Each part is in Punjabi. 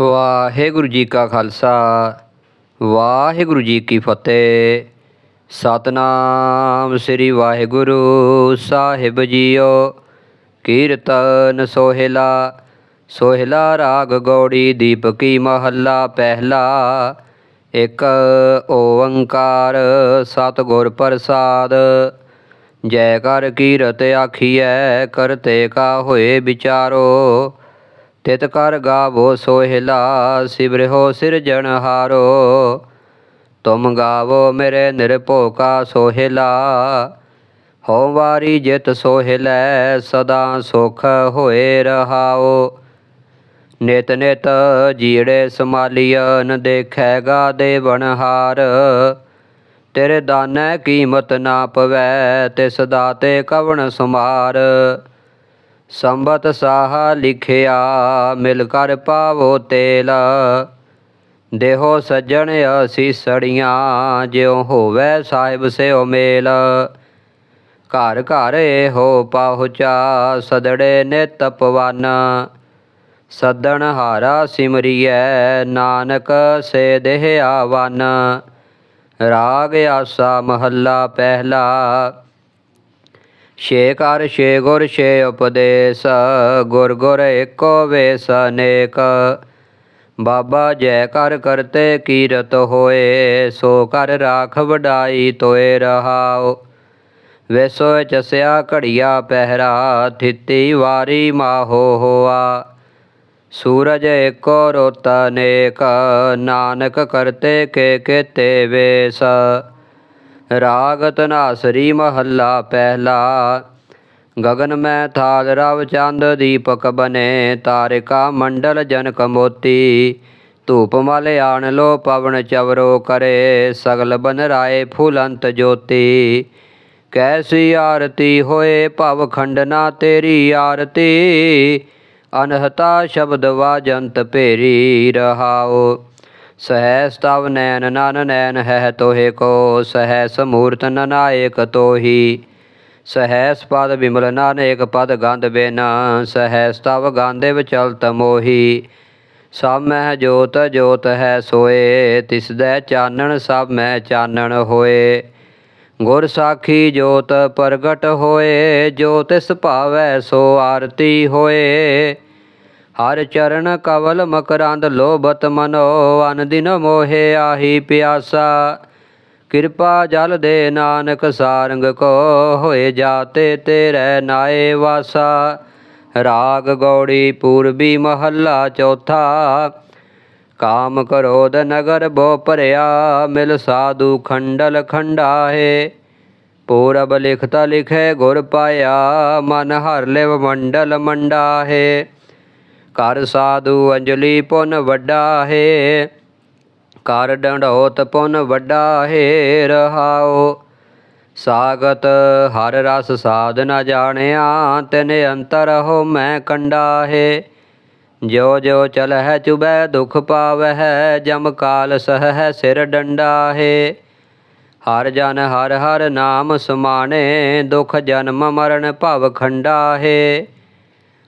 ਵਾਹਿਗੁਰੂ ਜੀ ਕਾ ਖਾਲਸਾ, ਵਾਹਿਗੁਰੂ ਜੀ ਕੀ ਫਤਿਹ। ਸਤਨਾਮ ਸ੍ਰੀ ਵਾਹਿਗੁਰੂ ਸਾਹਿਬ ਜੀਓ, ਕੀਰਤਨ ਸੋਹਿਲਾ ਸੋਹਿਲਾ ਰਾਗ ਗੌੜੀ ਦੀਪਕੀ ਮਹੱਲਾ ਪਹਿਲਾ। ਇੱਕ ਓੰਕਾਰ ਸਤਿਗੁਰ ਪ੍ਰਸਾਦ, ਜੈ ਕਰ ਕੀਰਤ ਆਖੀਐ, ਕਰਤੇ ਕਾ ਹੋਏ ਵਿਚਾਰੋ। ਤਿਤ ਕਰ ਗਾਵੋ ਸੋਹਿਲਾ ਸਿਵਰਿਓ ਸਿਰਜਣਹਾਰੋ ਤੁਮ ਗਾਵੋ ਮੇਰੇ ਨਿਰਭਉ ਕਾ ਸੋਹਿਲਾ, ਹਉ ਵਾਰੀ ਜਿਤ ਸੋਹਿਲੈ, ਸਦਾ ਸੁਖ ਹੋਏ ਰਹਾਓ। ਨਿਤ ਨਿਤ ਜੀੜੇ ਸਮਾਲੀਅਨ ਦੇਖੈਗਾ ਦੇਵਨਹਾਰ ਤੇਰੇ ਦਾਨੈ ਕੀਮਤ ਨਾ ਪਵੈ, ਤਿਸ ਦਾਤੇ ਕਵਣ ਸੁਮਾਰ। ਸੰਬਤ ਸਾਹਾ ਲਿਖਿਆ, ਮਿਲ ਕਰ ਪਾਵੋ ਤੇਲ। ਦੇਹੋ ਸੱਜਣ ਅਸੀਸੜੀਆਂ, ਜਿਉ ਹੋਵੇ ਸਾਹਿਬ ਸਿਓ ਮੇਲ। ਘਰ ਘਰ ਇਹੋ ਪਹੁੰਚਾ, ਸਦੜੇ ਨੇ ਪਵਨ। ਸੱਦਣ ਹਾਰਾ ਸਿਮਰੀਐ, ਨਾਨਕ ਸੇ ਦੇਹ ਆਵਨ ਰਾਗ ਆਸਾ ਮਹੱਲਾ ਪਹਿਲਾ ਛੇ ਕਰ ਛੇ ਗੁਰ ਛੇ ਉਪਦੇਸ ਗੁਰ ਗੁਰ ਏਕੋ ਵੇਸ ਅਨੇਕ ਬਾਬਾ ਜੈ ਕਰ ਕਰਤੇ ਕੀਰਤ ਹੋਏ ਸੋ ਕਰ ਰਾਖ ਵਡਾਈ ਤੋਏ ਰਹਾਉ ਵੇਸੋ ਚਸਿਆ ਘੜੀਆ ਪਹਿਰਾ ਥਿੱਤੀ ਵਾਰੀ ਮਾਹੋ ਹੋਆ ਸੂਰਜ ਏਕੋ ਰੋਤ ਅਨੇਕ ਨਾਨਕ ਕਰਤੇ ਕੇ ਕੇਤੇ ਵੇਸ ਰਾਗ ਤਨਾਸਰੀ ਮਹੱਲਾ ਪਹਿਲਾ। ਗਗਨ ਮੈਂ ਥਾਲ ਰਵ ਚੰਦ, ਦੀਪਕ ਬਨੇ ਤਾਰਿਕਾ ਮੰਡਲ ਜਨਕ ਮੋਤੀ। ਧੂਪ ਮਲ ਆਣ ਲੋ ਪਵਨ ਚਵਰੋ ਕਰੇ, ਸਗਲ ਬਨ ਰਾਏ ਫੁਲੰਤ ਜੋਤੀ। ਕੈਸੀ ਆਰਤੀ ਹੋਏ ਭਵ ਖੰਡਨਾ ਤੇਰੀ ਆਰਤੀ, ਅਨਹਤਾ ਸ਼ਬਦ ਵਾਜੰਤ ਭੇਰੀ ਰਹਾਓ। ਸਹਸ ਤਵ ਨੈਨ ਨਨ ਨੈਨ ਹੈ ਤੋਹੇ ਕੋ ਸਹਸ ਮੂਰਤ ਨਨਾਇਕ ਤੋਹੀ। ਸਹਸ ਸਪਦ ਬਿਮਲ ਨਾਨਕ ਪਦ ਗੰਧ ਬਿਨ ਸਹਸ ਤਵ ਗਾਂਦੇ ਵਿਚਲਤ ਮੋਹੀ। ਸਭ ਮਹਿ ਜੋਤ ਜੋਤ ਹੈ ਸੋਏ, ਤਿਸ ਦੇ ਚਾਨਣ ਸਭ ਮੈਂ ਚਾਨਣ ਹੋਏ। ਗੁਰ ਸਾਖੀ ਜੋਤ ਪ੍ਰਗਟ ਹੋਏ, ਜੋ ਤਿਸ ਭਾਵੈ ਸੋ ਆਰਤੀ ਹੋਏ। ਹਰ ਚਰਨ ਕਵਲ ਮਕਰੰਦ ਲੋਭਤ ਮਨੋ, ਅਨ ਦਿਨ ਮੋਹੇ ਆਹੀ ਪਿਆਸਾ। ਕਿਰਪਾ ਜਲ ਦੇ ਨਾਨਕ ਸਾਰੰਗ ਕੋ ਹੋਏ ਜਾਤੇ ਤੇਰੇ ਨਾਏ ਵਾਸਾ। ਰਾਗ ਗੌੜੀ ਪੂਰਬੀ ਮਹੱਲਾ ਚੌਥਾ। ਕਾਮ ਕਰੋਦ ਨਗਰ ਬੋ ਭਰਿਆ, ਮਿਲ ਸਾਧੂ ਖੰਡਲ ਖੰਡਾਹੇ। ਪੂਰਬ ਲਿਖਤਾ ਲਿਖੇ ਗੁਰ ਪਾਇਆ, ਮਨ ਹਰ ਲਿਵ ਮੰਡਲ ਮੰਡਾਹੇ। ਕਰ ਸਾਧੂ ਅੰਜਲੀ ਪੁਨ ਵੱਡਾ ਹੈ, ਕਰ ਡੰਡੋਤ ਪੁਨ ਵੱਡਾ ਹੈ ਰਹਾਓ ਸਾਗਤ ਹਰ ਰਸ ਸਾਧ ਨ ਜਾਣਿਆ, ਤਿਨ ਅੰਤਰ ਹੋ ਮੈਂ ਕੰਡਾ ਹੈ। ਜੋ ਜੋ ਚਲਹਿ ਚੁਬੈ ਦੁਖ ਪਾਵਹਿ, ਜਮ ਕਾਲ ਸਹੈ ਸਿਰ ਡੰਡਾ ਹੈ। ਹਰ ਜਨ ਹਰ ਹਰ ਨਾਮ ਸਮਾਣੇ, ਦੁਖ ਜਨਮ ਮਰਨ ਭਵ ਖੰਡਾ ਹੈ।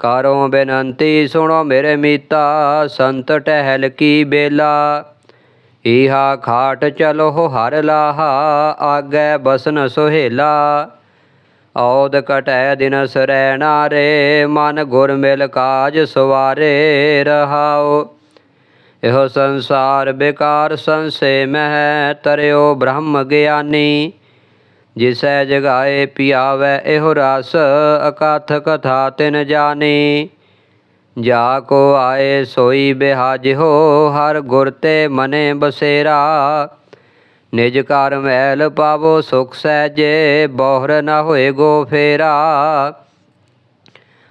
ਕਰੋ ਬੇਨੰਤੀ ਸੁਣੋ ਮੇਰੇ ਮੀਤਾ, ਸੰਤ ਟਹਿਲ ਕੀ ਬੇਲਾ। ਇਹਾ ਖਾਟ ਚਲੋ ਹਰ ਲਾਹਾ, ਆਗੇ ਬਸਨ ਸੁਹੇਲਾ। ਔਦ ਕਟੈ ਦਿਨ ਸਰੈਣਾ ਰੇ, ਮਨ ਗੁਰ ਮਿਲ ਕਾਜ ਸਵਾਰੇ ਰਹਾਓ। ਇਹੋ ਸੰਸਾਰ ਬੇਕਾਰ ਸੰਸੇ ਮਹਿ, ਤਰਿਓ ਬ੍ਰਹਮ ਗਿਆਨੀ। ਜਿਸੈ ਜਗਾਏ ਪਿਆਵੈ, ਇਹੋ ਰਸ ਅਕਥ ਕਥਾ ਤਿਨ ਜਾਣੀ। ਜਾ ਕੋ ਆਏ ਸੋਈ ਬਿਹਾਜਿਓ ਹਰ ਗੁਰ ਤੇ ਮਨੇ ਬਸੇਰਾ। ਨਿਜ ਘਰ ਮਹਿਲ ਪਾਵੋ ਸੁਖ ਸਹਿਜੇ, ਬੋਹਰ ਨਾ ਹੋਏ ਗੋ ਫੇਰਾ।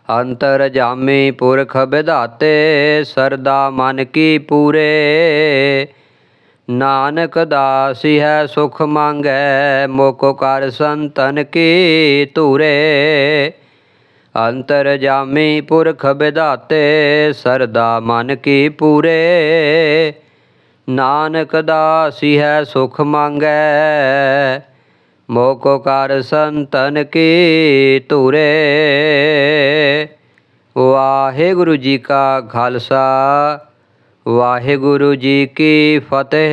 ਅੰਤਰ ਜਾਮੀ ਪੁਰਖ ਵਿਧਾਤੇ ਸਰਦਾ ਮਨ ਕੀ ਪੂਰੇ। ਨਾਨਕ ਦਾਸੀ ਹੈ, ਸੁਖ ਮੰਗੈ ਮੋਕੋ ਕਰ ਸੰਤਨ ਕੀ ਧੂਰੇ। ਅੰਤਰ ਜਾਮੀ ਪੁਰਖ ਵਿਧਾਤੇ ਸਰਦਾ ਮਨ ਕੀ ਪੂਰੇ। ਨਾਨਕ ਦਾਸੀ ਹੈ, ਸੁਖ ਮੰਗੈ ਮੋਕੋ ਕਰ ਸੰਤਨ ਕੀ ਧੂਰੇ। ਵਾਹਿਗੁਰੂ ਜੀ ਕਾ ਖਾਲਸਾ। ਵਾਹਿਗੁਰੂ ਜੀ ਕੀ ਫਤਿਹ।